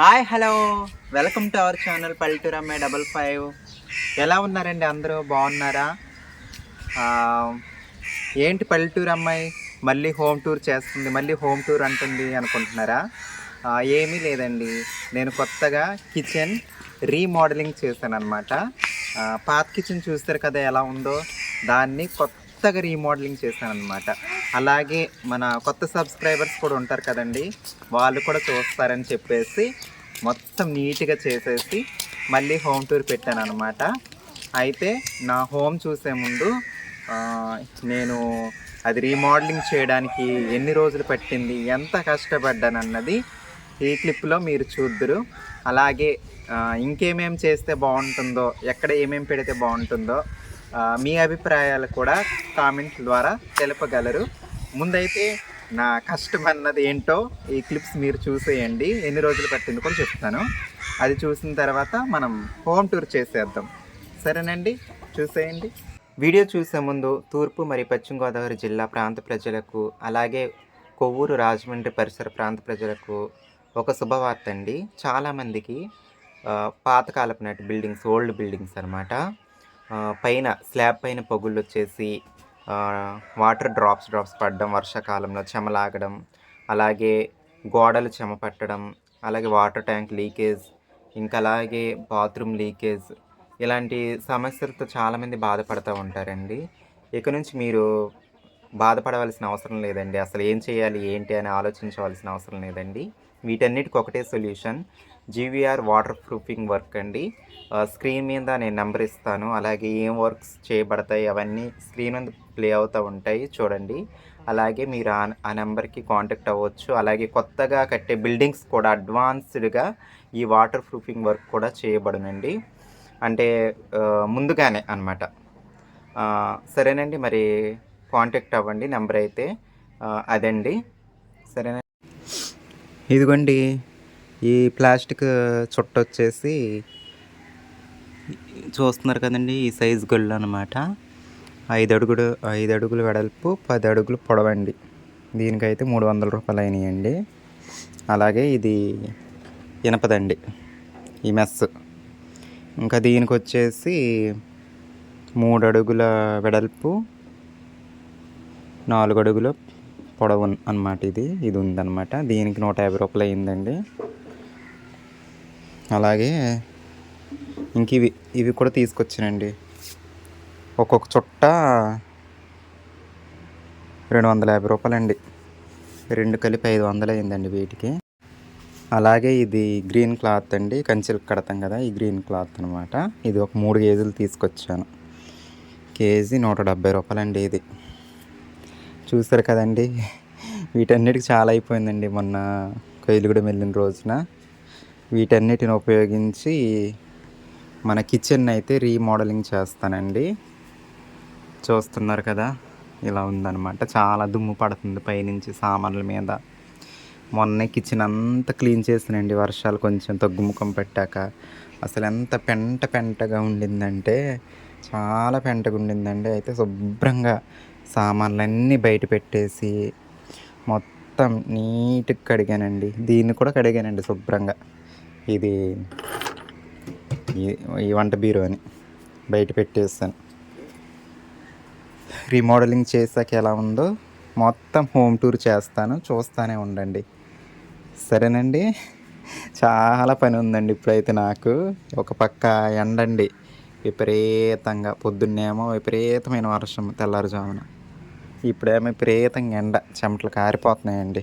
Hi hello. Welcome to our channel పల్లెటూరు అమ్మాయి double five. ఎలా ఉన్నారండి అందరూ? బాగున్నారా? ఏంటి పల్లెటూరు అమ్మాయి మళ్ళీ హోమ్ టూర్ చేస్తుంది మళ్ళీ హోమ్ టూర్ అంటుంది అనుకుంటున్నారా? ఏమీ లేదండి. నేను కొత్తగా కిచెన్ రీమోడలింగ్ చేశాను అనమాట పాత కిచెన్ చూస్తారు కదా ఎలా ఉందో? దాన్ని కొత్తగా రీమోడలింగ్ చేశాను అనమాట అలాగే మన కొత్త సబ్స్క్రైబర్స్ కూడా ఉంటారు కదండి వాళ్ళు కూడా చూస్తారని చెప్పేసి మొత్తం నీట్గా చేసేసి మళ్ళీ హోమ్ టూర్ పెట్టాను అనమాట అయితే నా హోమ్ చూసే ముందు నేను అది రీమోడలింగ్ చేయడానికి ఎన్ని రోజులు పట్టింది ఎంత కష్టపడ్డాను అన్నది ఈ క్లిప్లో మీరు చూద్దరు. అలాగే ఇంకేమేం చేస్తే బాగుంటుందో ఎక్కడ ఏమేం పెడితే బాగుంటుందో మీ అభిప్రాయాలు కూడా కామెంట్ ద్వారా తెలపగలరు. ముందైతే నా కష్టం అన్నది ఏంటో ఈ క్లిప్స్ మీరు చూసేయండి. ఎన్ని రోజులు పట్టింది కూడా చెప్తాను. అది చూసిన తర్వాత మనం హోమ్ టూర్ చేసేద్దాం. సరేనండి? చూసేయండి. వీడియో చూసే ముందు తూర్పు మరియు పశ్చిమ గోదావరి జిల్లా ప్రాంత ప్రజలకు అలాగే కొవ్వూరు రాజమండ్రి పరిసర ప్రాంత ప్రజలకు ఒక శుభవార్త అండి. చాలామందికి పాతకాలపు నాటి బిల్డింగ్స్ ఓల్డ్ బిల్డింగ్స్ అనమాట పైన స్లాబ్ పైన పొగుళ్ళు వచ్చేసి వాటర్ డ్రాప్స్ డ్రాప్స్ పడడం వర్షాకాలంలో చెమలాగడం అలాగే గోడలు చెమ పట్టడం అలాగే వాటర్ ట్యాంక్ లీకేజ్ ఇంకా అలాగే బాత్రూమ్ లీకేజ్ ఇలాంటి సమస్యలతో చాలామంది బాధపడుతూ ఉంటారండి. ఇక నుంచి మీరు బాధపడవలసిన అవసరం లేదండి. అసలు ఏం చేయాలి ఏంటి అని ఆలోచించవలసిన అవసరం లేదండి. వీటన్నిటికి ఒకటే solution. GVR water proofing work అండి. స్క్రీన్ మీద నేను నెంబర్ ఇస్తాను. అలాగే ఏం వర్క్స్ చేయబడతాయి అవన్నీ స్క్రీన్ మీద ప్లే అవుతూ ఉంటాయి చూడండి. అలాగే మీరు ఆ ఆ నెంబర్కి కాంటాక్ట్ అవ్వచ్చు. అలాగే కొత్తగా కట్టే బిల్డింగ్స్ కూడా అడ్వాన్స్డ్గా ఈ వాటర్ ప్రూఫింగ్ వర్క్ కూడా చేయబడునండి. అంటే ముందుగానే అనమాట సరేనండి మరి. కాంటాక్ట్ అవ్వండి నెంబర్ అయితే అదండి. సరేనా? ఇదిగోండి ఈ ప్లాస్టిక్ చుట్ట వచ్చేసి చూస్తున్నారు కదండి ఈ సైజ్ గొల్లు అనమాట ఐదు అడుగులు ఐదు అడుగులు వెడల్పు పది అడుగులు పొడవండి. దీనికైతే మూడు వందల రూపాయలు అయినాయండి. అలాగే ఇది ఇనపదండి ఈ మెస్. ఇంకా దీనికి వచ్చేసి మూడు అడుగుల వెడల్పు నాలుగు అడుగుల పొడవు అన్నమాట ఇది. ఇది ఉందన్నమాట. దీనికి నూట యాభై రూపాయలు అయిందండి. అలాగే ఇంక ఇవి ఇవి కూడా తీసుకొచ్చానండి. ఒక్కొక్క చుట్ట రెండు వందల యాభై రూపాయలండి. రెండు కలిపి ఐదు వందలు అయిందండి వీటికి. అలాగే ఇది గ్రీన్ క్లాత్ అండి. కంచెలకు కడతాం కదా ఈ గ్రీన్ క్లాత్ అనమాట ఇది ఒక మూడు కేజీలు తీసుకొచ్చాను. కేజీ నూట డెబ్బై రూపాయలండి ఇది. చూసారు కదండి. వీటన్నిటికి చాలా అయిపోయిందండి మొన్న కొయిలుగూడెం వెళ్ళిన రోజున. వీటన్నిటిని ఉపయోగించి మన కిచెన్ అయితే రీమోడలింగ్ చేస్తానండి. చూస్తున్నారు కదా ఇలా ఉందన్నమాట. చాలా దుమ్ము పడుతుంది పైనుంచి సామాన్ల మీద. మొన్న కిచెన్ అంతా క్లీన్ చేసానండి వర్షాలు కొంచెం తగ్గుముఖం పెట్టాక. అసలు ఎంత పెంట పెంటగా ఉండిందంటే చాలా పెంటగా ఉండిందండి. అయితే శుభ్రంగా సామాన్లన్నీ బయట పెట్టేసి మొత్తం నీట్గా కడిగానండి. దీన్ని కూడా కడిగానండి శుభ్రంగా. ఇది ఈ- ఈ వంట బీరో అని బయట పెట్టేస్తాను. రీమోడలింగ్ చేసాక ఎలా ఉందో మొత్తం హోమ్ టూర్ చేస్తాను. చూస్తానే ఉండండి. సరేనండి? చాలా పని ఉందండి ఇప్పుడైతే నాకు. ఒక పక్క ఎండండి. విపరీతంగా పొద్దున్నేమో విపరీతమైన వర్షం తెల్లారుజామున. ఇప్పుడేమో విపరీతంగా ఎండ చెమటలు కారిపోతున్నాయండి.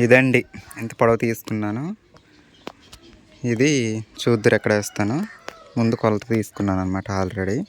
ఇదండి. ఎంత పొడవు తీసుకున్నాను. ఇది చూద్దరు ఎక్కడ వేస్తాను. ముందు కొలత తీసుకున్నాను అనమాట ఆల్రెడీ.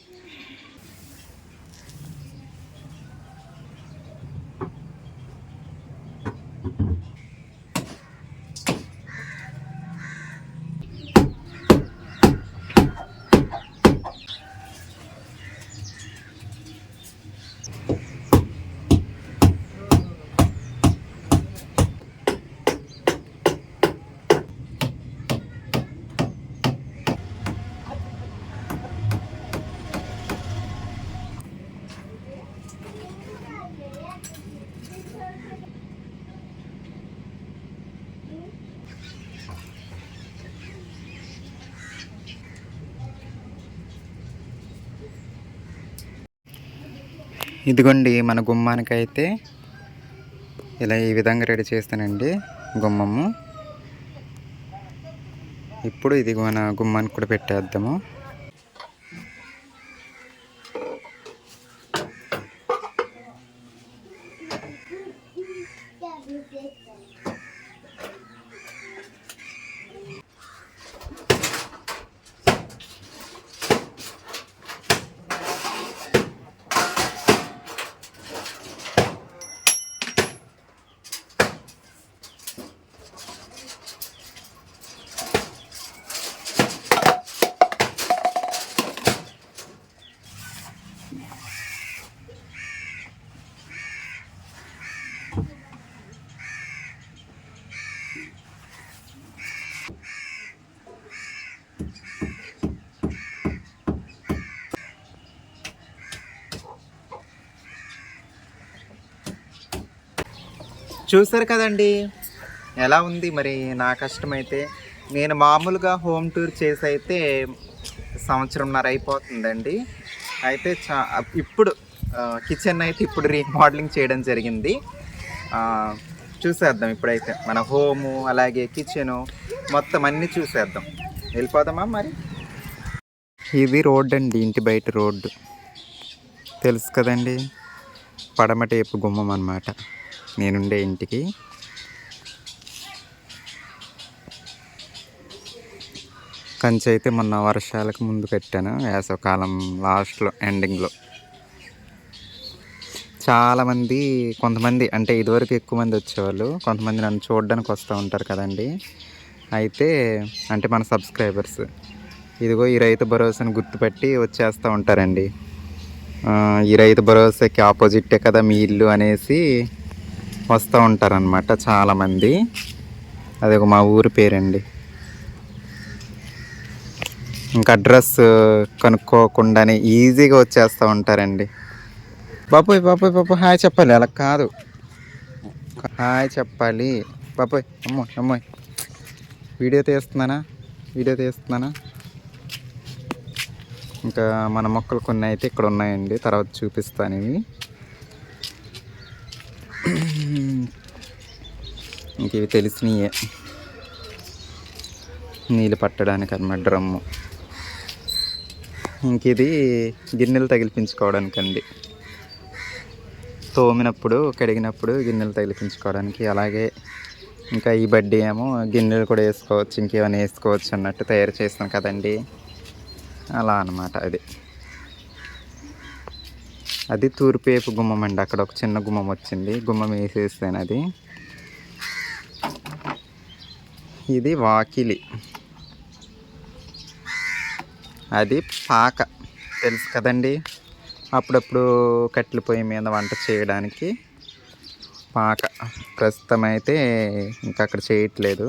ఇదిగోండి మన గుమ్మానికైతే ఇలా ఈ విధంగా రెడీ చేస్తానండి గుమ్మము. ఇప్పుడు ఇది మన గుమ్మానికి కూడా పెట్టేద్దాము. చూసారు కదండి. ఎలా ఉంది మరి నా కష్టమైతే? నేను మామూలుగా హోమ్ టూర్ చేసి అయితే సంవత్సరంన్నర అయిపోతుందండి. అయితే చా ఇప్పుడు కిచెన్ అయితే ఇప్పుడు రీమోడలింగ్ చేయడం జరిగింది. చూసేద్దాం ఇప్పుడైతే. మన హోము అలాగే కిచెను మొత్తం అన్నీ చూసేద్దాం. వెళ్ళిపోదామా మరి? ఇది రోడ్ అండి ఇంటి బయట రోడ్డు. తెలుసు కదండి? పడమటేపు గుమ్మం అన్నమాట. నేనుండే ఇంటికి. కంచె అయితే మొన్న వర్షాలకు ముందు కట్టాను. వేసవకాలం లాస్ట్లో ఎండింగ్లో. చాలామంది కొంతమంది అంటే ఇదివరకు ఎక్కువ మంది వచ్చేవాళ్ళు. కొంతమంది నన్ను చూడడానికి వస్తూ ఉంటారు కదండి. అయితే అంటే మన సబ్స్క్రైబర్స్. ఇదిగో ఈ రైతు భరోసాను గుర్తుపెట్టి వచ్చేస్తూ ఉంటారండి. ఈ రైతు భరోసాకి ఆపోజిట్టే కదా మీ ఇల్లు అనేసి వస్తూ ఉంటారనమాట చాలామంది. అది ఒక మా ఊరి పేరండి. ఇంకా అడ్రస్ కనుక్కోకుండానే ఈజీగా వచ్చేస్తూ ఉంటారండి. బాపోయ్ బాపోయ్ బాపోయ్ హాయ్ చెప్పాలి. అలా కాదు. హాయ్ చెప్పాలి. బాపోయ్ అమ్మో అమ్మాయి వీడియో తీస్తున్నానా? వీడియో తీస్తున్నానా? ఇంకా మన మొక్కలు కొన్ని అయితే ఇక్కడ ఉన్నాయండి. తర్వాత చూపిస్తాను ఇవి. ఇంక ఇవి తెలిసినయే. నీళ్ళు పట్టడానికి అన్నమాట డ్రమ్ము. ఇంక ఇది గిన్నెలు తగిలిపించుకోవడానికండి. తోమినప్పుడు కడిగినప్పుడు గిన్నెలు తగిలిపించుకోవడానికి అలాగే ఇంకా ఈ బడ్డీ ఏమో గిన్నెలు కూడా వేసుకోవచ్చు ఇంకేమైనా వేసుకోవచ్చు అన్నట్టు తయారు చేస్తాం కదండి. అలా అన్నమాట అది. అది తూర్పు వైపు గుమ్మం అండి. అక్కడ ఒక చిన్న గుమ్మం వచ్చింది. గుమ్మం వేసేస్తాను అది. ఇది వాకిలి. అది పాక. తెలుసు కదండి? అప్పుడప్పుడు కట్టెల పొయ్యి మీద వంట చేయడానికి పాక. ప్రస్తుతం అయితే ఇంకా అక్కడ చేయట్లేదు.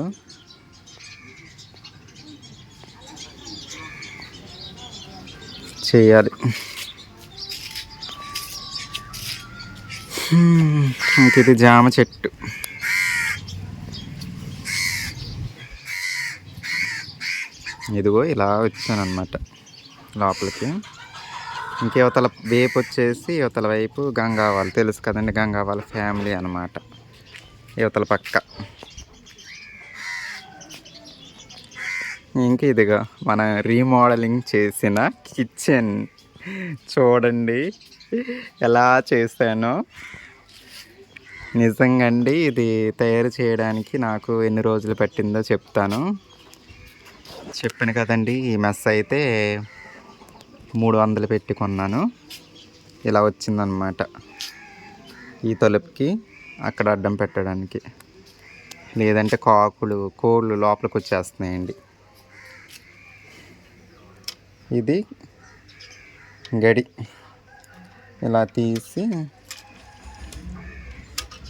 చేయాలి. ఇది జామ చెట్టు. ఇదిగో ఇలా వచ్చాను అనమాట లోపలికి. ఇంకేవతల వైపు వచ్చేసి యువతల వైపు గంగావాళ్ళు. తెలుసు కదండి గంగావాళ్ళ ఫ్యామిలీ అనమాట యువతల పక్క. ఇంక ఇదిగా మన రీమోడలింగ్ చేసిన కిచెన్. చూడండి. ఎలా చేశానో. నిజంగా అండి ఇది తయారు చేయడానికి నాకు ఎన్ని రోజులు పట్టిందో చెప్తాను. చెప్పాను కదండి ఈ మెస్ అయితే మూడు వందలు పెట్టుకున్నాను ఇలా వచ్చిందనమాట ఈ తలుపుకి అక్కడ అడ్డం పెట్టడానికి. లేదంటే కాకులు కోళ్ళు లోపలికి వచ్చేస్తున్నాయండి. ఇది గడి. ఇలా తీసి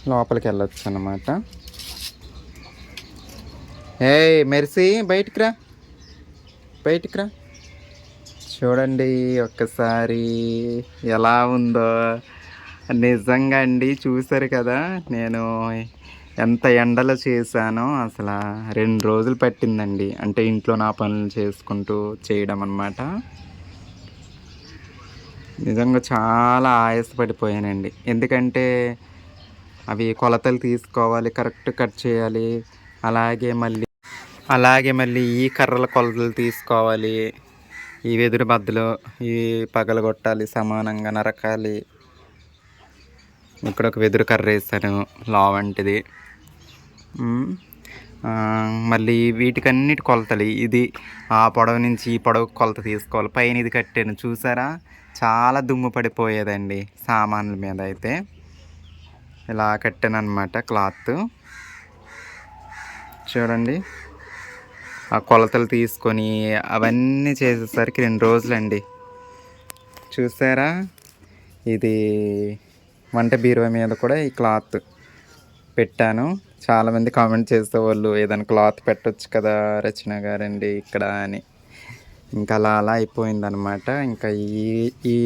లోపలికి వెళ్ళొచ్చు అన్నమాట. ఏయ్ మెర్సీ బయటికి రా. బయటికి రా. చూడండి ఒక్కసారి ఎలా ఉందో. నిజంగా అండి చూసారు కదా. నేను ఎంత ఎండలో చేశానో అసలు రెండు రోజులు పట్టిందండి. అంటే ఇంట్లో నా పనులు చేసుకుంటూ చేయడం అన్నమాట. నిజంగా చాలా ఆయాసపడిపోయానండి. ఎందుకంటే అవి కొలతలు తీసుకోవాలి కరెక్ట్ కట్ చేయాలి అలాగే మళ్ళీ అలాగే మళ్ళీ ఈ కర్రల కొలతలు తీసుకోవాలి ఈ వెదురు బద్దలు ఈ పగలగొట్టాలి సమానంగా నరకాలి. ఇక్కడ ఒక వెదురు కర్ర వేస్తాను లా వంటిది. మళ్ళీ వీటికన్నిటి కొలతలు ఇది ఆ పొడవు నుంచి ఈ పొడవు కొలత తీసుకోవాలి. పైన ఇది కట్టాను చూసారా? చాలా దుమ్ము పడిపోయేదండి సామాన్ల మీద అయితే. ఇలా కట్టాను క్లాత్. చూడండి. ఆ కొలతలు తీసుకొని అవన్నీ చేసేసరికి రెండు రోజులండి. చూసారా? ఇది వంట బీరువా మీద కూడా ఈ క్లాత్ పెట్టాను. చాలామంది కామెంట్ చేసేవాళ్ళు ఏదైనా క్లాత్ పెట్టొచ్చు కదా రచన గారండి ఇక్కడ అని. ఇంకా అలా అలా అయిపోయిందనమాట ఇంకా ఈ ఈ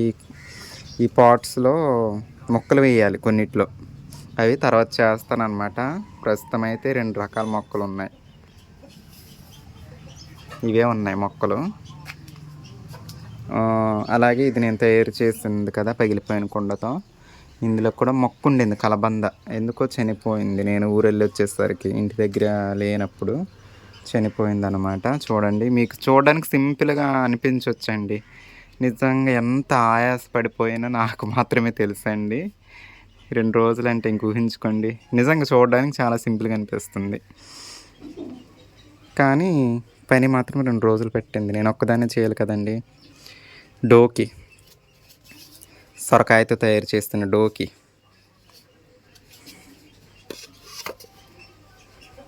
ఈ పాట్స్లో మొక్కలు వేయాలి కొన్నిట్లో. అవి తర్వాత చేస్తాను ప్రస్తుతం అయితే రెండు రకాల మొక్కలు ఉన్నాయి. ఇవే ఉన్నాయి మొక్కలు. అలాగే ఇది నేను తయారు చేసింది కదా పగిలిపోయిన కుండతో. ఇందులో కూడా మొక్క ఉండింది కలబంద. ఎందుకో చనిపోయింది. నేను ఊరెళ్ళి వచ్చేసరికి ఇంటి దగ్గర లేనప్పుడు. చనిపోయింది అనమాట చూడండి మీకు చూడడానికి సింపుల్గా అనిపించవచ్చండి నిజంగా ఎంత ఆయాసపడిపోయినా నాకు మాత్రమే తెలుసండి. రెండు రోజులు అంటే ఇంక ఊహించుకోండి. నిజంగా చూడడానికి చాలా సింపుల్గా అనిపిస్తుంది. కానీ పని మాత్రం రెండు రోజులు పెట్టింది. నేను ఒక్కదాన్నే చేయాలి కదండి. డోకి. సొరకాయతో తయారు చేస్తున్న డోకి.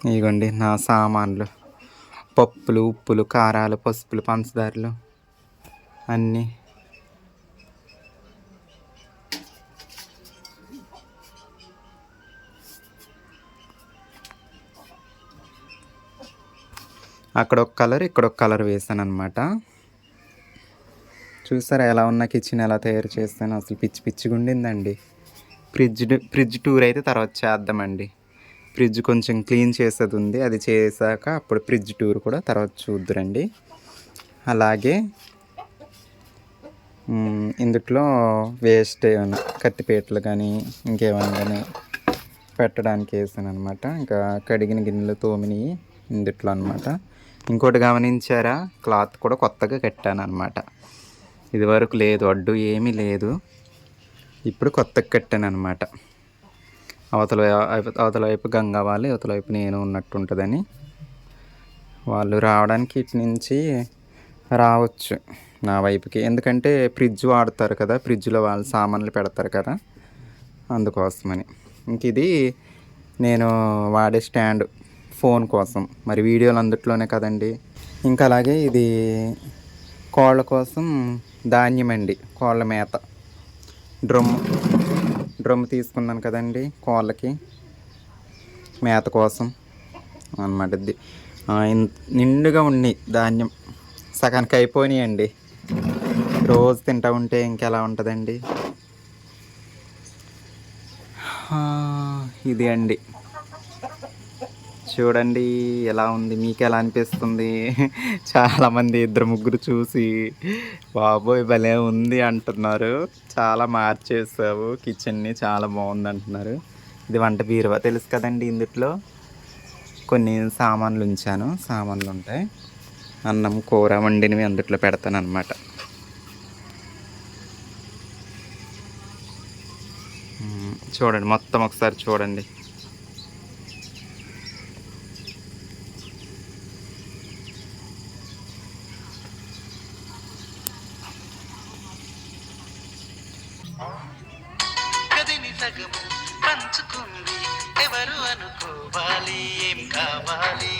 ఇదిగోండి నా సామాన్లు. పప్పులు ఉప్పులు కారాలు పసుపులు పంచదారలు అన్నీ. అక్కడ ఒక కలర్ ఇక్కడ ఒక కలర్ వేసాను అనమాట చూసారా ఎలా ఉన్న కిచెన్ ఎలా తయారు చేస్తాను. అసలు పిచ్చి పిచ్చిగా ఉండిందండి ఫ్రిడ్జ్ ఫ్రిడ్జ్ టూర్ అయితే తర్వాత చేద్దామండి. ఫ్రిడ్జ్ కొంచెం క్లీన్ చేసేది ఉంది అది చేశాక అప్పుడు ఫ్రిడ్జ్ టూర్ కూడా తర్వాత చూద్దురండి. అలాగే ఇందుట్లో వేస్ట్ ఏమైనా కత్తిపీటలు కానీ ఇంకేమైనా కానీ పెట్టడానికి వేసాను అనమాట ఇంకా కడిగిన గిన్నెలు తోమిని ఇందుట్లో అనమాట ఇంకోటి గమనించారా? క్లాత్ కూడా కొత్తగా కట్టాను అనమాట ఇదివరకు లేదు అడ్డు ఏమీ లేదు. ఇప్పుడు కొత్తగా కట్టాను అనమాట అవతల అవతల వైపు గంగా వాళ్ళు అవతల వైపు నేను ఉన్నట్టు ఉంటుందని వాళ్ళు రావడానికి ఇటు నుంచి రావచ్చు నా వైపుకి. ఎందుకంటే ఫ్రిడ్జ్ వాడతారు కదా ఫ్రిడ్జ్లో వాళ్ళు సామాన్లు పెడతారు కదా అందుకోసమని. ఇంక ఇది నేను వాడే స్టాండ్ ఫోన్ కోసం. మరి వీడియోలు అందుట్లోనే కదండి. ఇంకా అలాగే ఇది కోళ్ళ కోసం ధాన్యం అండి కోళ్ళ మేత. డ్రమ్ డ్రమ్ తీసుకున్నాను కదండి కోళ్ళకి. మేత కోసం అనమాట ఇది. నిండుగా ఉన్నాయి ధాన్యం. సగానికి అయిపోయినాయండి. రోజు తింటా ఉంటే ఇంకెలా ఉంటుందండి? ఇది అండి. చూడండి ఎలా ఉంది మీకు ఎలా అనిపిస్తుంది? చాలామంది ఇద్దరు ముగ్గురు చూసి బాబోయ్ భలే ఉంది అంటున్నారు. చాలా మార్చేసావు కిచెన్ని చాలా బాగుంది అంటున్నారు. ఇది వంట బీరువా? తెలుసు కదండి ఇందుట్లో. కొన్ని సామాన్లు ఉంచాను సామాన్లు ఉంటాయి. అన్నం కూర వండినవి అందుట్లో పెడతాను అన్నమాట చూడండి మొత్తం ఒకసారి చూడండి. గదిని పంచుకుంది. ఎవరు అనుకోవాలి ఏం కావాలి?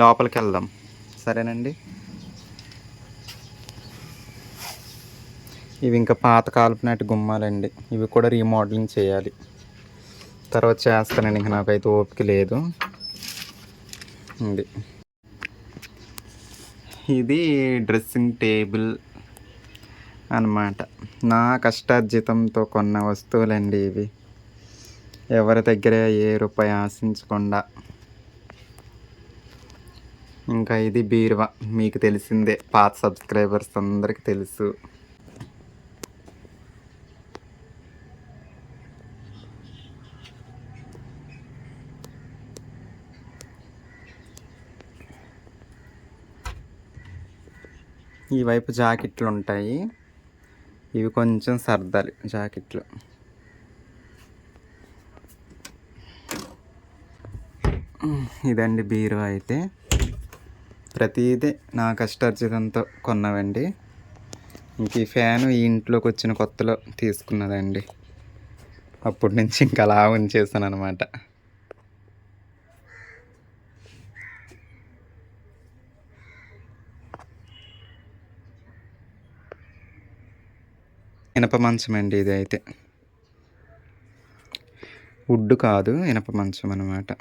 లోపలికి వెళ్దాం సరేనండి? ఇవి ఇంకా పాత కాలపు నాటి గుమ్మాలండి. ఇవి కూడా రీమోడలింగ్ చేయాలి. తర్వాత చేస్తానండి ఇంకా నాకైతే ఓపిక లేదు. ఇది ఇది డ్రెస్సింగ్ టేబుల్ అన్నమాట. నా కష్టార్జితంతో కొన్న వస్తువులండి ఇవి. ఎవరి దగ్గర ఏ రూపాయి ఆశించకుండా. ఇంకా ఇది బీరువా. మీకు తెలిసిందే. పాత సబ్స్క్రైబర్స్ అందరికి తెలుసు. ఈ వైపు జాకెట్లు ఉంటాయి. ఇవి కొంచెం సర్దాలి జాకెట్లు. ఇదండి బీరువా అయితే. ప్రతిదీ నా కష్టార్జితంతో కొన్నవండి. ఇంక ఈ ఫ్యాను ఈ ఇంట్లోకి వచ్చిన కొత్తలో తీసుకున్నదండి. అప్పటి నుంచి ఇంకా అలా ఉంచేసాను అనమాట ఇనప మంచం అండి ఇది అయితే వుడ్ కాదు ఇనప మంచం అనమాట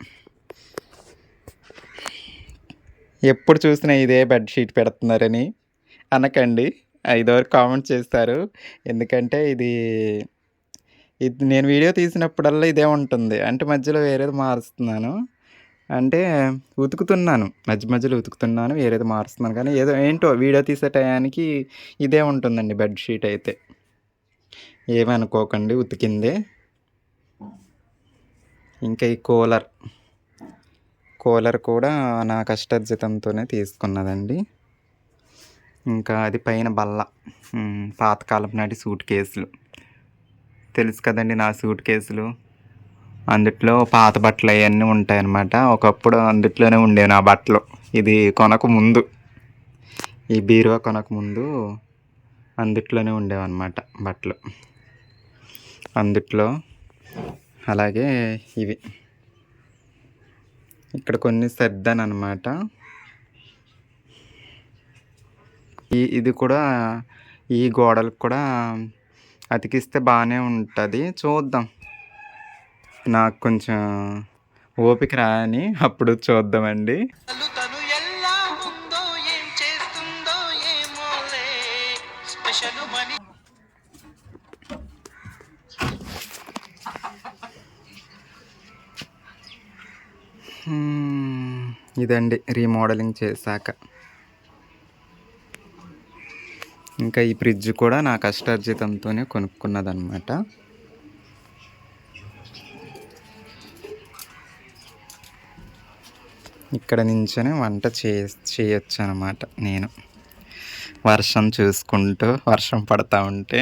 ఎప్పుడు చూసినా ఇదే బెడ్షీట్ పెడుతున్నారని అనకండి. ఐదవరకు కామెంట్ చేస్తారు. ఎందుకంటే ఇది ఇది నేను వీడియో తీసినప్పుడల్లా ఇదే ఉంటుంది. అంటే మధ్యలో వేరేది మారుస్తున్నాను. అంటే ఉతుకుతున్నాను. మధ్య మధ్యలో ఉతుకుతున్నాను వేరేది మారుస్తున్నాను. కానీ ఏదో ఏంటో వీడియో తీసే టయానికి ఇదే ఉంటుందండి బెడ్షీట్ అయితే. ఏమనుకోకండి ఉతికిందే. ఇంకా ఈ కూలర్ కూలర్ కూడా నా కష్టార్జితంతోనే తీసుకున్నదండి. ఇంకా అది పైన బల్ల పాతకాలం నాటి సూట్ కేసులు. తెలుసు కదండి నా సూట్ కేసులు? అందుట్లో పాత బట్టలు అవన్నీ ఉంటాయన్నమాట. ఒకప్పుడు అందుట్లోనే ఉండేవి నా బట్టలు. ఇది కొనక ముందు ఈ బీరువా కొనక ముందు అందుట్లోనే ఉండేవన్నమాట బట్టలు. అందుట్లో. అలాగే ఇవి. ఇక్కడ కొన్ని సర్దాను అనమాట ఈ ఇది కూడా ఈ గోడలకు కూడా అతికిస్తే బాగానే ఉంటుంది. చూద్దాం. నాకు కొంచెం ఓపిక రాని అప్పుడు చూద్దామండి. స్పెషల్ ఇదండి రీమోడలింగ్ చేశాక. ఇంకా ఈ ఫ్రిడ్జ్ కూడా నా కష్టార్జితంతోనే కొనుక్కున్నదనమాట ఇక్కడ నుంచొని వంట చే చేయొచ్చు అనమాట నేను. వర్షం చూసుకుంటూ వర్షం పడతా ఉంటే.